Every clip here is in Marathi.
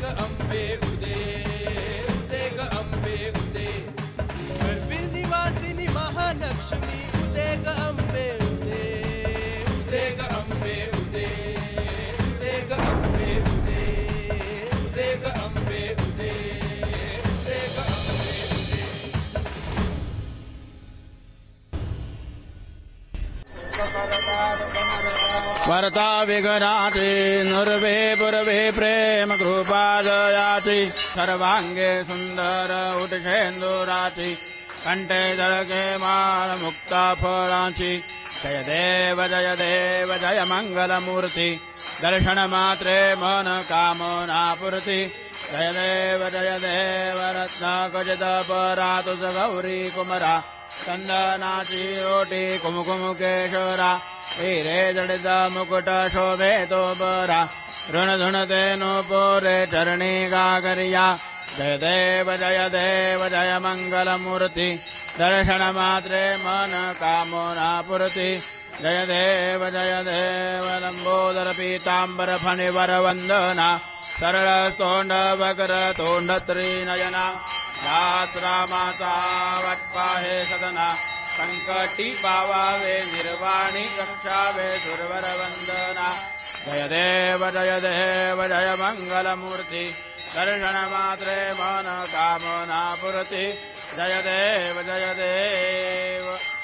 ग अंबे उदे उदे ग अंबे उदे। कळवीर निवासिनी महालक्ष्मी उदे ग अंबे वरता विघ्नाति नुर्वे पुरवे प्रेम कृपादयाति सर्वाङ्गे सुन्दर उटशेन्दुराचि कण्ठे जलके माल मुक्ता फलाचि जय देव जय देव जय मङ्गलमूर्ति दर्शनमात्रे मन कामनापूर्ति। जय देव जय देव रत्नाकजित परातु स गौरी कुमरा। चन्दनाची रोटी कुमकुमुकेशरा। हिरे जडित मुकुट शोभे तो बरा. ऋण धुणते चरणी गागरिया जय देव जय देव जय मङ्गलमूर्ति दर्शनमात्रे मन कामना पूर्ति. जय देव जय देव लम्बोदर पीताम्बर फणिवर वन्दना सरळ स्तोंड वक्र तोंड सदना. संकटी पावावे निर्वाणी रक्षावे सुरवर वंदना जय देव जय देव जय मंगलमूर्ती। दर्शन मात्रे मन कामना पुरती जय देव जय देव।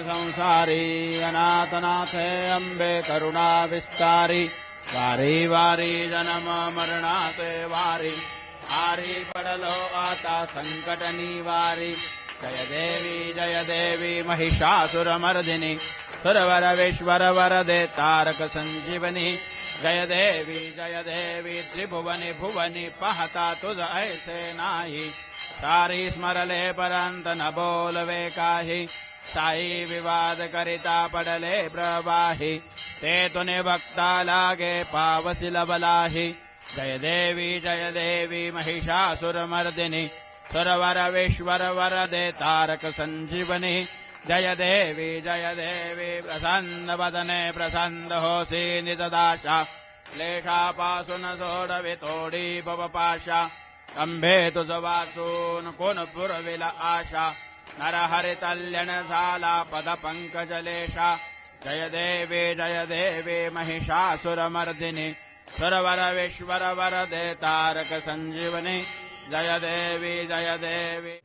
संसारी अनाथनाथे अंबे करुणा विस्तारी। वारी वारी जन्म मरणाते वारी। आरी पडलो आता संकट निवारी जय देवी जय देवी महिषासुरमर्दिनी सुरवर विश्वर वरदे तारक संजीवनी। जय देवी जय देवी त्रिभुवनी भुवनी पाहता तुझ ऐसे नाही। सारी स्मरले परंत न बोलवे काही साई विवाद करिता पडले प्रवाही. ते तुने भक्ता लागे पावसी लबलाही. जय देवी जय देवी महिषासुरमर्दिनी सुरवर विश्वर वरदे तारक संजीवनी. जय देवी जय देवी प्रसन्न वदने प्रसन्न होसी नितदाशा क्लेशापासून सोडवी तोडी भवपाशा. अंबे तुझ वाचून कोण पुरविला आशा. नरहरि तल्यण झाला पद जय देवे जय देवे महिषासुरमर्दिनि। सुरवर विश्वर तारक जय देवी जय देवी